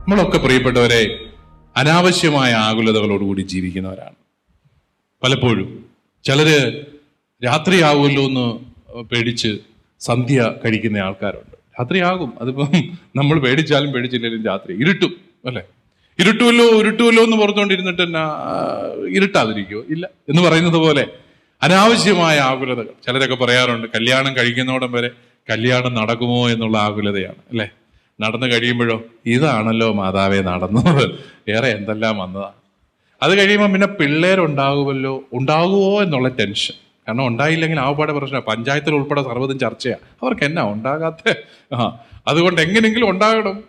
നമ്മളൊക്കെ പ്രിയപ്പെട്ടവരെ അനാവശ്യമായ ആകുലതകളോടുകൂടി ജീവിക്കുന്നവരാണ്. പലപ്പോഴും ചിലര് രാത്രിയാവുമല്ലോ എന്ന് പേടിച്ച് സന്ധ്യ കഴിക്കുന്ന ആൾക്കാരുണ്ട്. രാത്രിയാകും. അതിപ്പം നമ്മൾ പേടിച്ചാലും പേടിച്ചില്ലെങ്കിലും രാത്രി ഇരുട്ടും അല്ലേ? ഇരുട്ടുമല്ലോ ഇരുട്ടുമല്ലോ എന്ന് പുറത്തുകൊണ്ടിരുന്നിട്ട് എന്നാ ഇരുട്ടാതിരിക്കുമോ ഇല്ല. എന്ന് പറയുന്നത് പോലെ അനാവശ്യമായ ആകുലതകൾ. ചിലരൊക്കെ പറയാറുണ്ട് കല്യാണം കഴിക്കുന്നോടം വരെ കല്യാണം നടക്കുമോ എന്നുള്ള ആകുലതയാണ് അല്ലെ? നടന്നു കഴിയുമ്പോഴോ ഇതാണല്ലോ മാതാവേ നടന്നത്. ഏറെ എന്തെല്ലാം വന്നതാ. അത് കഴിയുമ്പോൾ പിന്നെ പിള്ളേരുണ്ടാകുമല്ലോ ഉണ്ടാകുമോ എന്നുള്ള ടെൻഷൻ. കാരണം ഉണ്ടായില്ലെങ്കിൽ ആവപ്പാടെ പ്രശ്നമാണ് പഞ്ചായത്തിൽ ഉൾപ്പെടെ സർവതും ചർച്ചയാണ് അവർക്ക് എന്നാ ഉണ്ടാകാത്ത? ആ അതുകൊണ്ട് എങ്ങനെയെങ്കിലും ഉണ്ടാകണം.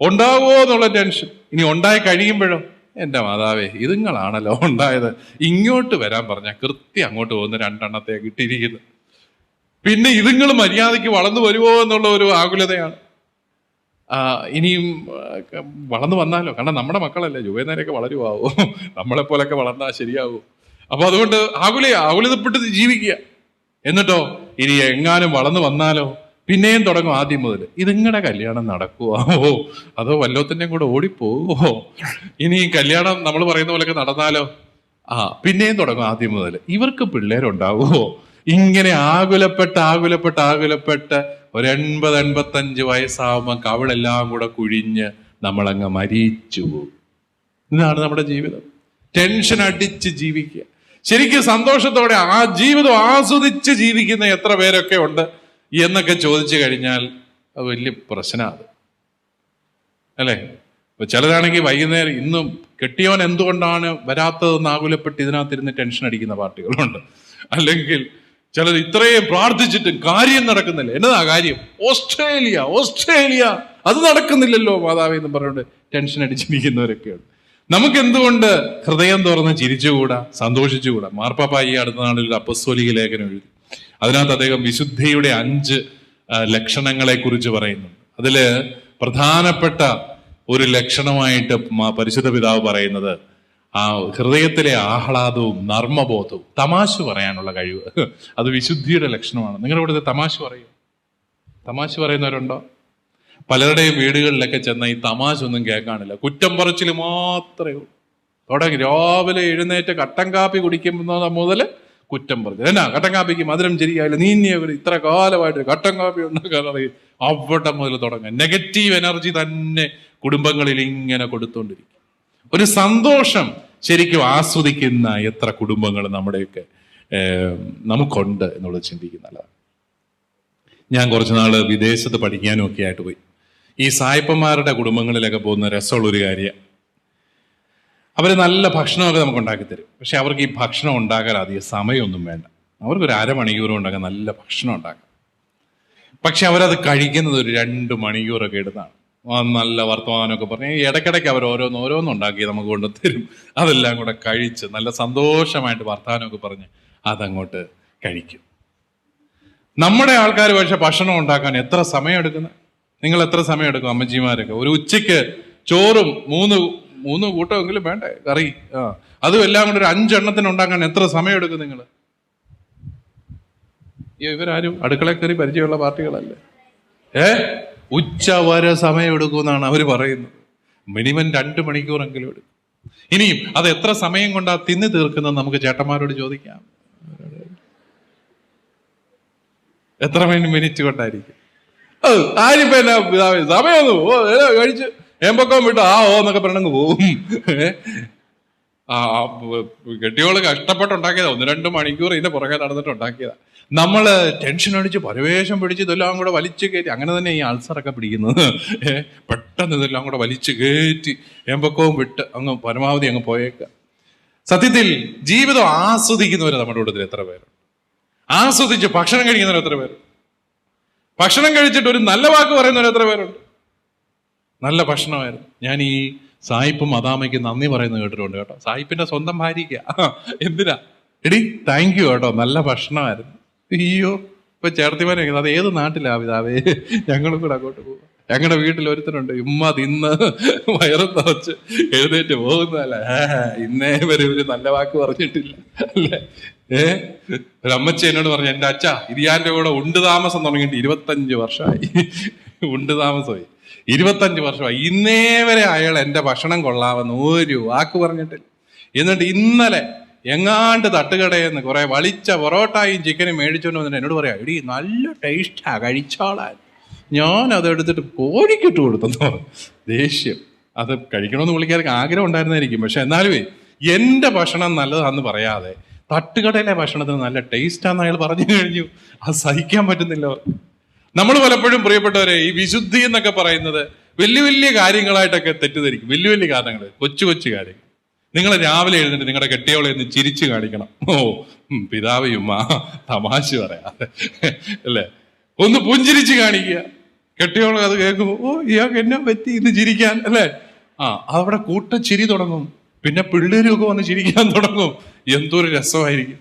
ഉണ്ടാകുമോ എന്നുള്ള ടെൻഷൻ. ഇനി ഉണ്ടായി കഴിയുമ്പോഴോ എന്റെ മാതാവേ ഇതുങ്ങളാണല്ലോ ഉണ്ടായത്. ഇങ്ങോട്ട് വരാൻ പറഞ്ഞാൽ കൃത്യം അങ്ങോട്ട് പോകുന്ന രണ്ടെണ്ണത്തെ കിട്ടിയിരിക്കുന്നത്. പിന്നെ ഇതുങ്ങൾ മര്യാദയ്ക്ക് വളർന്നു വരുമോ എന്നുള്ള ഒരു ആകുലതയാണ്. ആ, ഇനിയും വളർന്നു വന്നാലോ? കാരണം നമ്മുടെ മക്കളല്ലേ ജുവേനേരൊക്കെ നമ്മളെ പോലൊക്കെ വളർന്നാൽ ശരിയാവൂ. അപ്പൊ അതുകൊണ്ട് ആകുലേ ആകുലതപ്പെട്ട് ജീവിക്കുക. എന്നിട്ടോ ഇനി എങ്ങാനും വളർന്നു വന്നാലോ? പിന്നെയും തുടങ്ങും ആദ്യം മുതൽ ഇതിങ്ങടെ കല്യാണം നടക്കുവോ അതോ വല്ലോത്തിന്റെയും കൂടെ ഓടിപ്പോവോ? ഇനി കല്യാണം നമ്മൾ പറയുന്ന പോലെയൊക്കെ നടന്നാലോ? ആ പിന്നെയും തുടങ്ങും ആദ്യം മുതൽ ഇവർക്ക് പിള്ളേരുണ്ടാവുമോ ഇങ്ങനെ ആകുലപ്പെട്ട് ആകുലപ്പെട്ട് ആകുലപ്പെട്ട് ഒരു എൺപത് എൺപത്തഞ്ച് വയസ്സാവുമ്പോൾ കവളെല്ലാം കൂടെ കുഴിഞ്ഞ് നമ്മളങ്ങ് മരിച്ചു പോകും. ഇതാണ് നമ്മുടെ ജീവിതം. ടെൻഷൻ അടിച്ച് ജീവിക്കുക. ശരിക്കും സന്തോഷത്തോടെ ആ ജീവിതം ആസ്വദിച്ച് ജീവിക്കുന്ന എത്ര പേരൊക്കെ ഉണ്ട് എന്നൊക്കെ ചോദിച്ചു കഴിഞ്ഞാൽ അത് വലിയ പ്രശ്നമാണ് അല്ലേ? ഇപ്പൊ ചിലരാണെങ്കിൽ വൈകുന്നേരം ഇന്നും കെട്ടിയവൻ എന്തുകൊണ്ടാണ് വരാത്തതെന്ന് ആകുലപ്പെട്ട് ഇതിനകത്തിരുന്ന് ടെൻഷൻ അടിക്കുന്ന പാർട്ടികളുണ്ട്. അല്ലെങ്കിൽ ചിലർ ഇത്രയും പ്രാർത്ഥിച്ചിട്ട് കാര്യം നടക്കുന്നില്ല. എന്നതാ കാര്യം? Australia Australia. അത് നടക്കുന്നില്ലല്ലോ മാതാവ് എന്ന് പറഞ്ഞുകൊണ്ട് ടെൻഷൻ അടിച്ചിരിക്കുന്നവരൊക്കെയാണ് നമുക്ക് എന്തുകൊണ്ട് ഹൃദയം തുറന്ന് ചിരിച്ചുകൂടാ? സന്തോഷിച്ചുകൂടാ? മാർപ്പാപ്പ ഈ അടുത്ത നാളിൽ ഒരു ലേഖനം എഴുതി. അതിനകത്ത് അദ്ദേഹം വിശുദ്ധിയുടെ അഞ്ച് ലക്ഷണങ്ങളെ കുറിച്ച് പറയുന്നു. അതിൽ പ്രധാനപ്പെട്ട ഒരു ലക്ഷണമായിട്ട് പരിശുദ്ധ പിതാവ് പറയുന്നത് ആ ഹൃദയത്തിലെ ആഹ്ലാദവും നർമ്മബോധവും തമാശ പറയാനുള്ള കഴിവ്. അത് വിശുദ്ധിയുടെ ലക്ഷണമാണ്. നിങ്ങളുടെ ഇവിടുത്തെ തമാശ പറയൂ. തമാശ പറയുന്നവരുണ്ടോ? പലരുടെയും വീടുകളിലൊക്കെ ചെന്ന ഈ തമാശ ഒന്നും കേൾക്കാനില്ല. കുറ്റം പറച്ചിൽ മാത്രമേ ഉള്ളൂ. തുടങ്ങി. രാവിലെ എഴുന്നേറ്റ് കട്ടൻ കാപ്പി കുടിക്കുന്ന മുതൽ കുറ്റം പറഞ്ഞു എന്നാ കട്ടൻ കാപ്പിക്ക് മധുരം ശരിയായില്ല. നീ ഇനി ഇത്ര കാലമായിട്ട് കട്ടൻ കാപ്പി ഉണ്ടാക്കാൻ അറിയും അവിടെ മുതൽ തുടങ്ങാം. നെഗറ്റീവ് എനർജി തന്നെ കുടുംബങ്ങളിൽ ഇങ്ങനെ കൊടുത്തോണ്ടിരിക്കും. ഒരു സന്തോഷം ശരിക്കും ആസ്വദിക്കുന്ന എത്ര കുടുംബങ്ങൾ നമ്മുടെയൊക്കെ നമുക്കുണ്ട് എന്നുള്ളത് ചിന്തിക്കുന്നതാണ് ഞാൻ കുറച്ച് നാൾ വിദേശത്ത് പഠിക്കാനും ഒക്കെ ആയിട്ട് പോയി. ഈ സായിപ്പന്മാരുടെ കുടുംബങ്ങളിലൊക്കെ പോകുന്ന രസമുള്ള ഒരു കാര്യം അവർ നല്ല ഭക്ഷണമൊക്കെ നമുക്ക് ഉണ്ടാക്കി തരും. പക്ഷെ അവർക്ക് ഈ ഭക്ഷണം ഉണ്ടാക്കാൻ അധികം സമയമൊന്നും വേണ്ട. അവർക്ക് ഒരു അരമണിക്കൂർ ഉണ്ടാക്കാൻ നല്ല ഭക്ഷണം ഉണ്ടാക്കാം. പക്ഷെ അവരത് കഴിക്കുന്നത് ഒരു രണ്ട് മണിക്കൂറൊക്കെ എടുത്താണ്. നല്ല വർത്തമാനമൊക്കെ പറഞ്ഞ് ഇടയ്ക്കിടയ്ക്ക് അവർ ഓരോന്ന് ഓരോന്നുണ്ടാക്കി നമുക്ക് കൊണ്ട് തരും. അതെല്ലാം കൂടെ കഴിച്ച് നല്ല സന്തോഷമായിട്ട് വർത്തമാനമൊക്കെ പറഞ്ഞ് അതങ്ങോട്ട് കഴിക്കും. നമ്മുടെ ആൾക്കാർ പക്ഷെ ഭക്ഷണം ഉണ്ടാക്കാൻ എത്ര സമയം എടുക്കുന്നത് നിങ്ങൾ എത്ര സമയം എടുക്കും അമ്മച്ചിമാരൊക്കെ? ഒരു ഉച്ചയ്ക്ക് ചോറും മൂന്ന് മൂന്ന് കൂട്ടമെങ്കിലും വേണ്ടേ? കറി ആ. അതും എല്ലാം കൂടെ ഒരു അഞ്ചെണ്ണത്തിന് ഉണ്ടാക്കാൻ എത്ര സമയം എടുക്കും നിങ്ങൾ? ഇവരാരും അടുക്കള കയറി പരിചയമുള്ള പാർട്ടികളല്ലേ? ഏ? ഉച്ച വരെ സമയം എടുക്കുമെന്നാണ് അവർ പറയുന്നത്. മിനിമം രണ്ട് മണിക്കൂറെങ്കിലും എടുക്കും. ഇനിയും അത് എത്ര സമയം കൊണ്ടാ തിന്നു തീർക്കുന്നത് നമുക്ക് ചേട്ടന്മാരോട് ചോദിക്കാം. എത്ര മിനിറ്റ് കൊണ്ടായിരിക്കും? ആരിപ്പോ എന്നാ സമയമൊന്നും ഓ ഏതാ കഴിച്ച്. ഏമ്പക്കം വിട്ടു. ആ ഓ എന്നൊക്കെ പറഞ്ഞങ്ങ് പോവും. കെട്ടിയോൾ കഷ്ടപ്പെട്ടുണ്ടാക്കിയതാ. ഒന്ന് രണ്ട് മണിക്കൂർ ഇതിന്റെ പുറകെ നടന്നിട്ട് ഉണ്ടാക്കിയതാ നമ്മൾ ടെൻഷൻ അടിച്ച് പരവേശം പിടിച്ച് ഇതെല്ലാം കൂടെ വലിച്ചു കയറ്റി അങ്ങനെ തന്നെ ഈ അൾസറൊക്കെ പിടിക്കുന്നത്. പെട്ടെന്ന് ഇതെല്ലാം കൂടെ വലിച്ചു കയറ്റി എമ്പക്കവും വിട്ട് അങ്ങ് പരമാവധി അങ്ങ് പോയേക്ക സത്യത്തിൽ ജീവിതം ആസ്വദിക്കുന്നവർ നമ്മുടെ കൂട്ടത്തിൽ എത്ര പേരുണ്ട്? ആസ്വദിച്ച് ഭക്ഷണം കഴിക്കുന്നവർ എത്ര പേരുണ്ട്? ഭക്ഷണം കഴിച്ചിട്ട് ഒരു നല്ല വാക്ക് പറയുന്നവർ എത്ര പേരുണ്ട്? നല്ല ഭക്ഷണമായിരുന്നു. ഞാൻ ഈ സായിപ്പും അതാമയ്ക്ക് നന്ദി പറയുന്നത് കേട്ടിട്ടുണ്ട് കേട്ടോ. സായിപ്പിന്റെ സ്വന്തം ഭാര്യയ്ക്ക്. എന്തിനാ? എടി താങ്ക് യു കേട്ടോ. നല്ല ഭക്ഷണമായിരുന്നു. അയ്യോ ഇപ്പൊ ചേർത്തിമാരെ അത് ഏത് നാട്ടിലാ പിതാവേ? ഞങ്ങളും കൂടെ അങ്ങോട്ട് പോകും ഞങ്ങളുടെ വീട്ടിൽ ഒരുത്തനുണ്ട്. ഉമ്മ തിന്ന് വയറും നിറച്ച് എഴുന്നേറ്റ് പോകുന്നതല്ല? ഇന്നേ വരെ ഒരു നല്ല വാക്ക് പറഞ്ഞിട്ടില്ല. അല്ലേ? ഏ? ഒരു അമ്മച്ചി എന്നോട് പറഞ്ഞു എന്റെ അച്ഛ ഇരിയാന്റെ കൂടെ ഉണ്ട് താമസം തുടങ്ങിയിട്ട് ഇരുപത്തഞ്ച് വർഷമായി. ഉണ്ട് താമസമായി. ഇരുപത്തഞ്ച് വർഷമായി ഇന്നേ വരെ അയാൾ എന്റെ ഭക്ഷണം കൊള്ളാമെന്ന് ഒരു വാക്ക് പറഞ്ഞിട്ടില്ല. എന്നിട്ട് ഇന്നലെ എങ്ങാണ്ട് തട്ടുകടയെന്ന് കുറെ വളിച്ച പൊറോട്ടായും ചിക്കനും മേടിച്ചോണ്ട് വന്നിട്ട് എന്നോട് പറയാം എടി നല്ല ടേസ്റ്റാ കഴിച്ചോളാൻ. ഞാൻ അത് എടുത്തിട്ട് കോഴിക്കിട്ട് കൊടുത്തു ദേഷ്യം. അത് കഴിക്കണമെന്ന് പുള്ളിക്കാർക്ക് ആഗ്രഹം ഉണ്ടായിരുന്നായിരിക്കും. പക്ഷെ എന്നാലുമേ എന്റെ ഭക്ഷണം നല്ലതാന്ന് പറയാതെ തട്ടുകടയിലെ ഭക്ഷണത്തിന് നല്ല ടേസ്റ്റാന്ന് അയാൾ പറഞ്ഞു കഴിഞ്ഞു. അത് സഹിക്കാൻ പറ്റുന്നില്ല. നമ്മൾ പലപ്പോഴും പ്രിയപ്പെട്ടവരെ ഈ വിശുദ്ധി എന്നൊക്കെ പറയുന്നത് വലിയ വലിയ കാര്യങ്ങളായിട്ടൊക്കെ തെറ്റിദ്ധരിക്കും. വലിയ വലിയ കാരണങ്ങൾ കൊച്ചു കൊച്ചു കാര്യങ്ങൾ. നിങ്ങൾ രാവിലെ എഴുന്നിട്ട് നിങ്ങളുടെ കെട്ടിയോളെ ഒന്ന് ചിരിച്ചു കാണിക്കണം. ഓ ഉം, പിതാവയും ആ തമാശ പറയാതെ അല്ലേ? ഒന്ന് പുഞ്ചിരിച്ച് കാണിക്കുക. കെട്ടിയോളെ അത് കേൾക്കുമ്പോൾ ഓ ഇയാൾക്ക് എന്നെ പറ്റി ഇന്ന് ചിരിക്കാൻ? അല്ലേ? ആ അവിടെ കൂട്ട ചിരി തുടങ്ങും. പിന്നെ പിള്ളേരുമൊക്കെ വന്ന് ചിരിക്കാൻ തുടങ്ങും. എന്തൊരു രസമായിരിക്കും.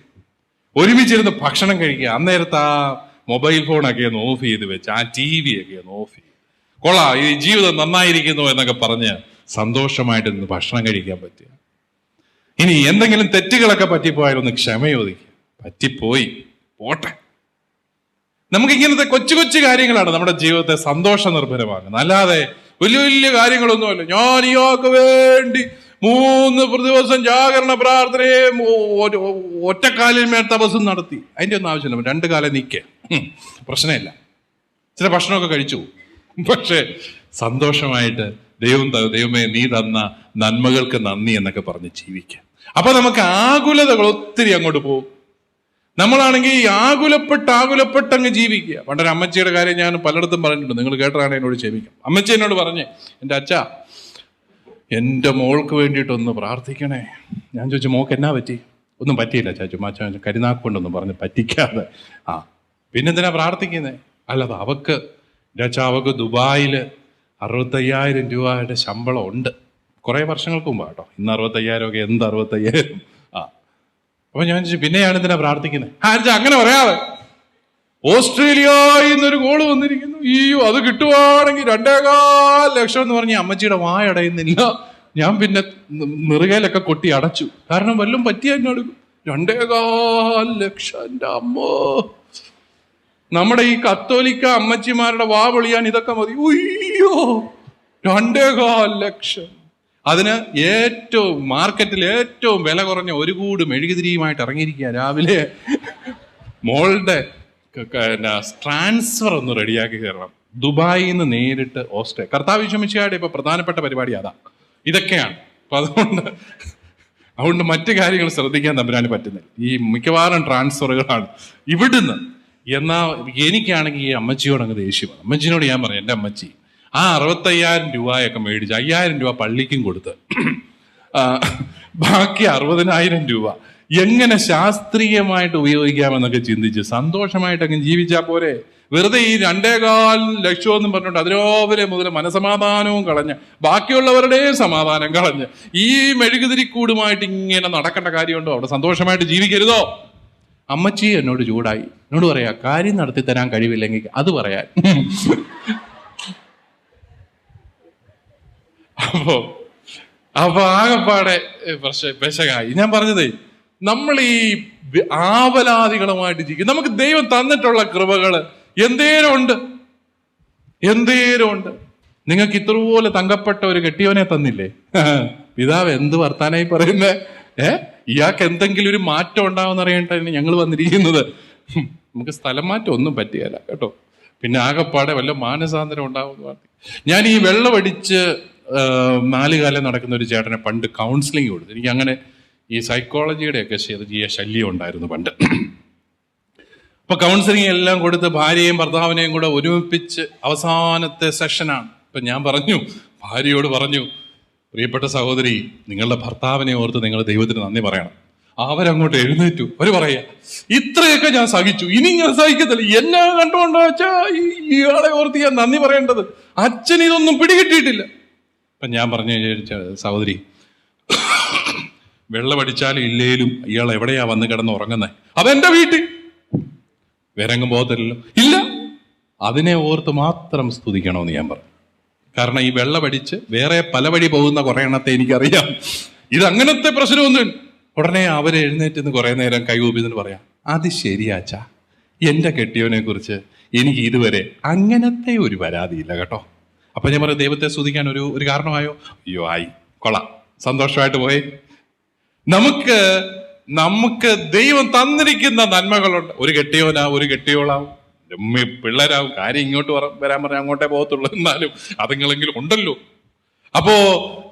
ഒരുമിച്ചിരുന്ന് ഭക്ഷണം കഴിക്കുക. അന്നേരത്ത് ആ മൊബൈൽ ഫോണൊക്കെ ഒന്ന് ഓഫ് ചെയ്ത് വെച്ച് ആ ടി വി ഒക്കെ ഒന്ന് ഓഫ് ചെയ്ത്. കൊള്ളാം ഈ ജീവിതം നന്നായിരിക്കുന്നു എന്നൊക്കെ പറഞ്ഞ് സന്തോഷമായിട്ട് നിന്ന് ഭക്ഷണം കഴിക്കാൻ പറ്റുക. ഇനി എന്തെങ്കിലും തെറ്റുകളൊക്കെ പറ്റിപ്പോയാലൊന്ന് ക്ഷമ ചോദിക്കുക. പറ്റിപ്പോയി പോട്ടെ. നമുക്ക് ഇങ്ങനത്തെ കൊച്ചു കൊച്ചു കാര്യങ്ങളാണ് നമ്മുടെ ജീവിതത്തെ സന്തോഷ നിർഭരമാകുന്നത് അല്ലാതെ വലിയ വലിയ കാര്യങ്ങളൊന്നുമല്ല. ഞാൻ ഇയാൾക്ക് വേണ്ടി മൂന്ന് ദിവസം ജാഗരണ പ്രാർത്ഥനയും ഒറ്റക്കാലിന്മേൽ തപസ്സും നടത്തി. അതിന്റെ ഒന്നും ആവശ്യമില്ല. രണ്ട് കാലം നിൽക്കേ പ്രശ്നമില്ല. ചില ഭക്ഷണമൊക്കെ കഴിച്ചു. പക്ഷേ സന്തോഷമായിട്ട് ദൈവം ദൈവമേ നീ തന്ന നന്മകൾക്ക് നന്ദി എന്നൊക്കെ പറഞ്ഞ് ജീവിക്കാം. അപ്പൊ നമുക്ക് ആകുലതകൾ ഒത്തിരി അങ്ങോട്ട് പോകും. നമ്മളാണെങ്കിൽ ആകുലപ്പെട്ട് ആകുലപ്പെട്ട് അങ്ങ് ജീവിക്കുക. പണ്ടൊരു അമ്മച്ചിയുടെ കാര്യം ഞാൻ പലയിടത്തും പറഞ്ഞിട്ടുണ്ട്. നിങ്ങൾ കേട്ടതാണ് എന്നോട് ക്ഷമിക്കാം. അമ്മച്ചി എന്നോട് പറഞ്ഞേ എന്റെ അച്ഛ എന്റെ മോൾക്ക് വേണ്ടിയിട്ടൊന്ന് പ്രാർത്ഥിക്കണേ. ഞാൻ ചോദിച്ചു മോക്ക് എന്നാ പറ്റി? ഒന്നും പറ്റിയില്ല ചാച്ചു. മാച്ച കരുനാക്കൊണ്ടൊന്നും പറഞ്ഞ് പറ്റിക്കാതെ. ആ പിന്നെന്തിനാ പ്രാർത്ഥിക്കുന്നത് അല്ലാതെ അവക്ക് എന്റെ അവക്ക് ദുബായിൽ അറുപത്തയ്യായിരം രൂപയുടെ ശമ്പളം ഉണ്ട്. കുറേ വർഷങ്ങൾക്ക് മുമ്പ് കേട്ടോ. ഇന്ന് അറുപത്തയ്യായിരം ഒക്കെ എന്ത് അറുപത്തയ്യായിരം? ആ. അപ്പൊ ഞാൻ ചോദിച്ചു പിന്നെയാണ് എന്തിനാ പ്രാർത്ഥിക്കുന്നത് ആ അങ്ങനെ പറയാതെ. ഓസ്ട്രേലിയയിൽ നിന്നൊരു ഗോൾ വന്നിരിക്കുന്നു. അയ്യോ അത് കിട്ടുവാണെങ്കിൽ രണ്ടേകാൽ ലക്ഷം എന്ന് പറഞ്ഞ് അമ്മച്ചിയുടെ വായ അടയുന്നില്ല ഞാൻ പിന്നെ നിറുകയിലൊക്കെ കൊട്ടി അടച്ചു. കാരണം വല്ലതും പറ്റിയ എന്നോട്. രണ്ടേകാൽ ലക്ഷം എന്റെ അമ്മോ. നമ്മുടെ ഈ കത്തോലിക്ക അമ്മച്ചിമാരുടെ വാ പൊളിയാൻ ഇതൊക്കെ മതി. ഉയ്യോ രണ്ടേകാൽ ലക്ഷം. അതിന് ഏറ്റവും മാർക്കറ്റിൽ ഏറ്റവും വില കുറഞ്ഞ ഒരു കൂട് മെഴുകുതിരിയുമായിട്ട് ഇറങ്ങിയിരിക്കുക രാവിലെ. മോളുടെ ട്രാൻസ്ഫർ ഒന്ന് റെഡിയാക്കി കയറണം ദുബായിൽ നിന്ന് നേരിട്ട് ഓസ്ട്രേ കർത്താവ് വിഷമിച്ചയുടെ ഇപ്പൊ പ്രധാനപ്പെട്ട പരിപാടി അതാ. ഇതൊക്കെയാണ്. അപ്പൊ അതുകൊണ്ട് അതുകൊണ്ട് മറ്റു കാര്യങ്ങൾ ശ്രദ്ധിക്കാൻ തമ്പുരാന് പറ്റുന്നില്ല. ഈ മിക്കവാറും ട്രാൻസ്ഫറുകളാണ് ഇവിടുന്ന് എന്നാ എനിക്കാണെങ്കിൽ ഈ അമ്മച്ചിയോട് അങ്ങ് ദേഷ്യമാണ് അമ്മച്ചിനോട് ഞാൻ പറയാം എന്റെ അമ്മച്ചി ആ അറുപത്തയ്യായിരം രൂപയൊക്കെ മേടിച്ച് അയ്യായിരം രൂപ പള്ളിക്കും കൊടുത്ത് ബാക്കി അറുപതിനായിരം രൂപ എങ്ങനെ ശാസ്ത്രീയമായിട്ട് ഉപയോഗിക്കാമെന്നൊക്കെ ചിന്തിച്ച് സന്തോഷമായിട്ട് അങ്ങ് ജീവിച്ചാൽ പോരെ. വെറുതെ ഈ രണ്ടേകാൽ ലക്ഷം എന്നും പറഞ്ഞിട്ട് അതിരോവരെ മുതൽ മനസമാധാനവും കളഞ്ഞ് ബാക്കിയുള്ളവരുടെയും സമാധാനം കളഞ്ഞ് ഈ മെഴുകുതിരിക്കൂടുമായിട്ട് ഇങ്ങനെ നടക്കേണ്ട കാര്യമുണ്ടോ? അവിടെ സന്തോഷമായിട്ട് ജീവിക്കരുതോ? അമ്മച്ചി എന്നോട് ചൂടായി. എന്നോട് പറയാ കാര്യം നടത്തി തരാൻ കഴിവില്ലെങ്കിൽ അത് പറയാൻ. അപ്പോ അപ്പൊ ആകെപ്പാടെ പക്ഷേ പെശകായി. ഞാൻ പറഞ്ഞതേ നമ്മൾ ഈ ആവലാദികളുമായിട്ട് ജീവിക്കും നമുക്ക് ദൈവം തന്നിട്ടുള്ള കൃപകൾ എന്തേരം ഉണ്ട്? ഉണ്ട്? നിങ്ങൾക്ക് ഇത്രപോലെ തങ്കപ്പെട്ട ഒരു കെട്ടിയവനെ തന്നില്ലേ? പിതാവ് എന്ത് വർത്താനായി പറയുന്നേ? ഏ? ഇയാൾക്ക് എന്തെങ്കിലും ഒരു മാറ്റം ഉണ്ടാവുമെന്ന് അറിയേണ്ടതിന് ഞങ്ങൾ വന്നിരിക്കുന്നത്. നമുക്ക് സ്ഥലം മാറ്റം ഒന്നും പറ്റിയല്ല കേട്ടോ. പിന്നെ ആകെപ്പാടെ വല്ല മാനസാന്തരം ഉണ്ടാവുമെന്ന് പറഞ്ഞു. ഞാൻ ഈ വെള്ളമടിച്ച് നാലുകാലം നാല് നടക്കുന്ന ഒരു ചേട്ടനെ പണ്ട് കൗൺസിലിംഗ് കൊടുത്തു. എനിക്ക് അങ്ങനെ ഈ സൈക്കോളജിയുടെ ഒക്കെ ചെറിയ ശല്യം ഉണ്ടായിരുന്നു പണ്ട്. അപ്പൊ കൗൺസിലിംഗ് എല്ലാം കൊടുത്ത് ഭാര്യയും ഭർത്താവിനെയും കൂടെ ഒരുമിപ്പിച്ച് അവസാനത്തെ സെഷനാണ് ഇപ്പൊ ഞാൻ പറഞ്ഞു ഭാര്യയോട് പറഞ്ഞു പ്രിയപ്പെട്ട സഹോദരി നിങ്ങളുടെ ഭർത്താവിനെ ഓർത്ത് നിങ്ങൾ ദൈവത്തിന് നന്ദി പറയണം. അവരങ്ങോട്ട് എഴുന്നേറ്റു. അവർ പറയാ ഇത്രയൊക്കെ ഞാൻ സഹിച്ചു. ഇനി ഞാൻ സഹിക്കത്തില്ല. എന്നെ കണ്ടുകൊണ്ടോ അച്ഛാ? ഇയാളെ ഓർത്ത് ഞാൻ നന്ദി പറയേണ്ടത്. അച്ഛൻ ഇതൊന്നും പിടികിട്ടിയിട്ടില്ല. അപ്പൊ ഞാൻ പറഞ്ഞു "ചേ- സഹോദരി വെള്ളമടിച്ചാലും ഇല്ലേലും ഇയാൾ എവിടെയാ വന്ന് കിടന്ന് ഉറങ്ങുന്നത് അതെന്റെ വീട്ടിൽ. വിരങ്ങും പോകത്തില്ലല്ലോ. ഇല്ല. അതിനെ ഓർത്ത് മാത്രം സ്തുതിക്കണമെന്ന് ഞാൻ പറഞ്ഞു. കാരണം ഈ വെള്ളമടിച്ച് വേറെ പല വഴി പോകുന്ന കുറെ എണ്ണത്തെ എനിക്കറിയാം. ഇതങ്ങനത്തെ പ്രശ്നമൊന്നും ഉടനെ അവരെ എഴുന്നേറ്റ് നിന്ന് കുറെ നേരം കൈകൂപ്പിന്ന് പറയാം അത് ശരിയാച്ചാ എന്റെ കെട്ടിയവനെ കുറിച്ച് എനിക്ക് ഇതുവരെ അങ്ങനത്തെ ഒരു പരാതിയില്ല കേട്ടോ. അപ്പൊ ഞാൻ പറയാം ദൈവത്തെ സ്തുതിക്കാൻ ഒരു ഒരു കാരണമായോ? അയ്യോ ആയി. കൊള്ളാം. സന്തോഷമായിട്ട് പോയി. നമുക്ക് നമുക്ക് ദൈവം തന്നിരിക്കുന്ന നന്മകളുണ്ട്. ഒരു കെട്ടിയോനാ ഒരു കെട്ടിയോളാവും. ഉമ്മി പിള്ളേരാവും കാര്യം ഇങ്ങോട്ട് വരാൻ പറഞ്ഞാൽ അങ്ങോട്ടേ പോകത്തുള്ളൂ. എന്നാലും അതുങ്ങളെങ്കിലും ഉണ്ടല്ലോ. അപ്പോ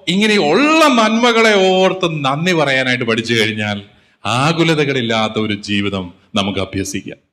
ഇങ്ങനെ ഉള്ള നന്മകളെ ഓർത്ത് നന്ദി പറയാനായിട്ട് പഠിച്ചു കഴിഞ്ഞാൽ ആകുലതകളില്ലാത്ത ഒരു ജീവിതം നമുക്ക് അഭ്യസിക്കാം.